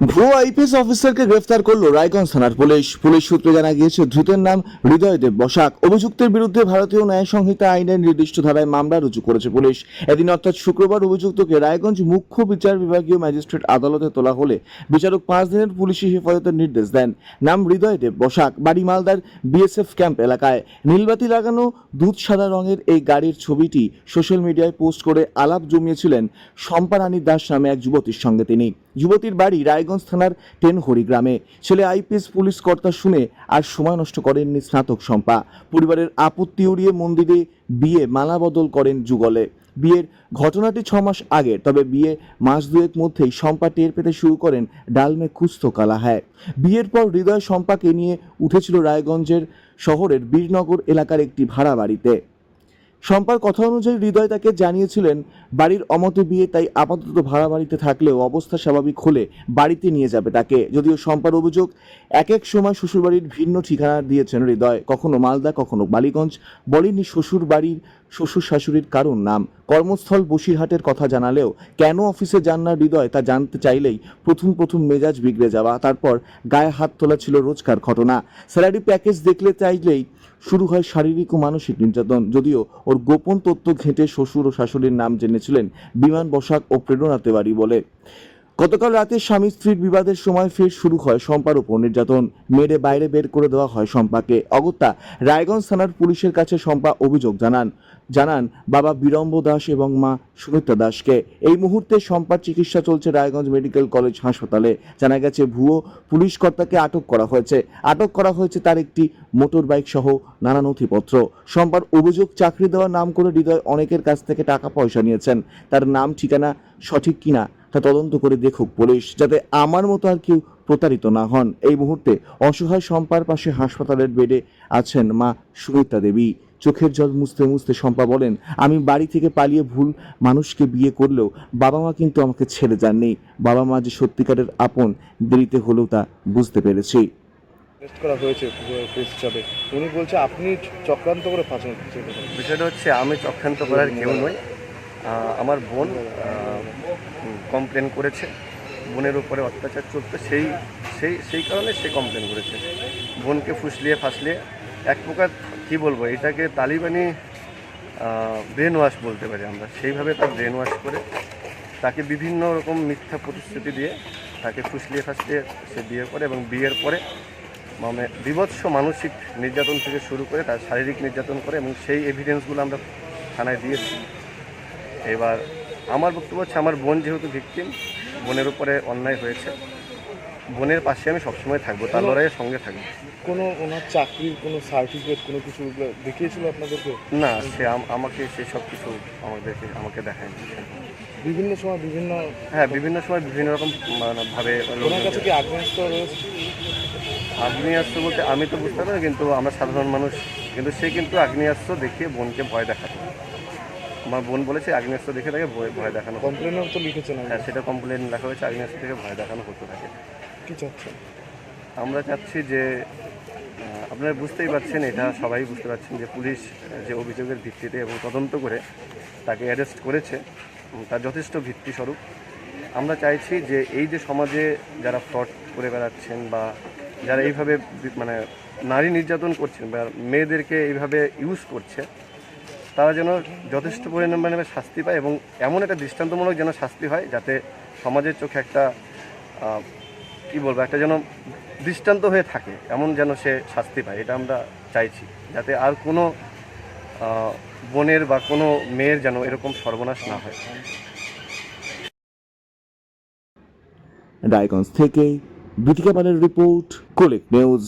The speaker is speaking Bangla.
ভুয়ো আইপিএস অফিসারকে গ্রেফতার করল রায়গঞ্জ থানার পুলিশ। পুলিশ সূত্রে জানা গিয়েছে, ধৃতের নাম হৃদয়দেব বসাক। অভিযুক্তের বিরুদ্ধে ভারতীয় ন্যায় সংহিতা আইনের নির্দিষ্ট ধারায় মামলা রুজু করেছে পুলিশ। এদিন অর্থাৎ শুক্রবার অভিযুক্তকে রায়গঞ্জ মুখ্য বিচার বিভাগীয় ম্যাজিস্ট্রেট আদালতে তোলা হলে বিচারক পাঁচ দিনের পুলিশি হেফাজতের নির্দেশ দেন। নাম হৃদয়দেব বসাক, বাড়ি মালদার বিএসএফ ক্যাম্প এলাকায়। নীলবাতি লাগানো দুধ সাদা রঙের এই গাড়ির ছবিটি সোশ্যাল মিডিয়ায় পোস্ট করে আলাপ জমিয়েছিলেন শম্পা রানী দাস নামে এক যুবতীর সঙ্গে তিনি। যুবতীর বাড়ি রায়গঞ্জ থানার টেনহরি গ্রামে। ছেলে আইপিএস পুলিশ কর্তা শুনে আর সময় নষ্ট করেননি স্নাতক শম্পা পরিবারের আপত্তি উড়িয়ে মন্দিরে বিয়ে মালা বদল করেন যুগলে। বিয়ের ঘটনাটি ছ মাস আগে, তবে বিয়ে মাস দুয়েক মধ্যেই শম্পা টের পেতে শুরু করেন ডালমে কুস্তো কালা হ্যায়। বিয়ের পর হৃদয় শম্পাকে নিয়ে উঠেছিল রায়গঞ্জের শহরের বীরনগর এলাকার একটি ভাড়া বাড়িতে। শম্পার কথা অনুযায়ী হৃদয় তাকে জানিয়েছিলেন, বাড়ির অমতে বিয়ে, তাই আপাতত ভাড়া বাড়িতে থাকলেও অবস্থা স্বাভাবিক হলে বাড়িতে নিয়ে যাবে তাকে। যদিও শম্পার অভিযোগ, এক এক সময় শ্বশুরবাড়ির ভিন্ন ঠিকানা দিয়েছেন হৃদয়। কখনো মালদা, কখনো বালিগঞ্জ বলেনি শ্বশুর বাড়ির শ্বশুর শাশুড়ির কারণ নাম। কর্মস্থল বসিরহাটের কথা জানালেও কেন অফিসে যান না হৃদয় তা জানতে চাইলেই প্রথম প্রথম মেজাজ বিগড়ে যাওয়া। তারপর গায়ে হাত তোলা ছিল রোজকার ঘটনা। স্যালারি প্যাকেজ দেখলে চাইলেই শুরু হয় শারীরিক ও মানসিক নির্যাতন। যদিও ওর গোপন তথ্য ঘেঁটে শ্বশুর ও শাশুড়ির নাম জেনেছিলেন বিমান বসাক ও প্রেরণা তেওয়ারি বলে। গতকাল রাতে স্বামী স্ত্রীর বিবাদের সময় ফের শুরু হয় শম্পার উপর নির্যাতন। মেরে বাইরে বের করে দেওয়া হয় শম্পাকে। অগত্যা রায়গঞ্জ থানার পুলিশের কাছে শম্পা অভিযোগ জানান। জানান, বাবা বিরম্ব দাস এবং মা সুমিত্রা দাসকে। এই মুহূর্তে শম্পার চিকিৎসা চলছে রায়গঞ্জ মেডিকেল কলেজ হাসপাতালে। জানা গেছে, ভুয়ো পুলিশ কর্তাকে আটক করা হয়েছে। আটক করা হয়েছে তার একটি মোটর বাইক সহ নানা নথিপত্র। শম্পার অভিযোগ, চাকরি দেওয়ার নাম করে হৃদয় অনেকের কাছ থেকে টাকা পয়সা নিয়েছেন। তার নাম, ঠিকানা সঠিক কিনা তা তদন্ত করে দেখুক পুলিশ যাতে আমার মতো আর কেউ প্রতারিত না হন। এই মুহূর্তে অসহায় শম্পার পাশে হাসপাতালের বেডে আছেন মা সুমিত্রা দেবী। চোখের জল মুছতে মুছতে শম্পা বলেন আমি বাড়ি থেকে পালিয়ে ভুল মানুষকে বিয়ে করলেও বাবা মা কিন্তু আমাকে ছেড়ে যাননি। বাবা মা যে সত্যিকারের আপন দেরিতে হলেও তা বুঝতে পেরেছি। করা হয়েছে প্রেস হিসাবে। উনি বলছে আপনি চক্রান্ত করে চেষ্টা বিষয়টা হচ্ছে আমি চক্রান্ত করার কেউ নই। আমার বোন কমপ্লেন করেছে। বোনের উপরে অত্যাচার চলতো, সেই সেই সেই কারণে সে কমপ্লেন করেছে। বোনকে ফুসলিয়ে ফাসলিয়ে এক প্রকার কী বলব, এটাকে তালিবানি ব্রেন ওয়াশ বলতে পারি আমরা। সেইভাবে তার ব্রেন ওয়াশ করে তাকে বিভিন্ন রকম মিথ্যা প্রতিশ্রুতি দিয়ে তাকে ফুসলিয়ে ফাসলিয়ে সে বিয়ে করে এবং বিয়ের পরে মানে বিভৎস মানসিক নির্যাতন থেকে শুরু করে তার শারীরিক নির্যাতন করে এবং সেই এভিডেন্সগুলো আমরা থানায় দিয়েছি। এবার আমার বক্তব্য হচ্ছে আমার বোন যেহেতু ভিকটিম বোনের উপরে অন্যায় হয়েছে। বোনের পাশে আমি সবসময় থাকব তার লড়াইয়ের সঙ্গে থাকব। কোনো ওনার চাকরির কোনো সার্টিফিকেট কোনো কিছু দেখিয়েছিল আপনাদেরকে? না সে আম- আমাকে সে সব কিছু আমাদেরকে আমাকে দেখায়নি। বিভিন্ন সময় বিভিন্ন হ্যাঁ বিভিন্ন সময় বিভিন্ন রকম মানে ভাবে ওনার কাছে কি আগ্নেয়াস্ত্র রয়েছে? আগ্নেয়াস্ত্র বলতে আমি তো বুঝতে পারি কিন্তু আমরা সাধারণ মানুষ কিন্তু সে কিন্তু আগ্নেয়াস্ত্র দেখিয়ে বোনকে ভয় দেখাতো। আমার বোন বলেছে আগ্নেয়াস্ত্র দেখে তাকে ভয় ভয় দেখানো। কমপ্লেনও তো লিখেছেন হ্যাঁ সেটা কমপ্লেন লেখা হয়েছে আগ্নেয়াস্ত্র থেকে ভয় দেখানো হতো তাকে। কি চাচ্ছেন আমরা চাচ্ছি যে আপনারা বুঝতেই পারছেন এটা সবাই বুঝতে পারছেন যে পুলিশ যে অভিযোগের ভিত্তিতে এবং তদন্ত করে তাকে অ্যারেস্ট করেছে তার যথেষ্ট ভিত্তিস্বরূপ। আমরা চাইছি যে এই যে সমাজে যারা ফ্রড করে বেড়াচ্ছেন বা যারা এইভাবে মানে নারী নির্যাতন করছেন বা মেয়েদেরকে এইভাবে ইউজ করছে তারা যেন যথেষ্ট পরিমাণে শাস্তি পায় এবং এমন একটা দৃষ্টান্তমূলক যেন শাস্তি হয় যাতে সমাজের চোখে একটা কি বলব, একটা যেন দৃষ্টান্ত হয়ে থাকে, এমন যেন সে শাস্তি পায়, এটা আমরা চাইছি। যাতে আর কোনো বোনের বা কোনো মেয়ের যেন এরকম সর্বনাশ না হয়। রায়গঞ্জ থেকে পালের রিপোর্ট, কোলেক নিউজ।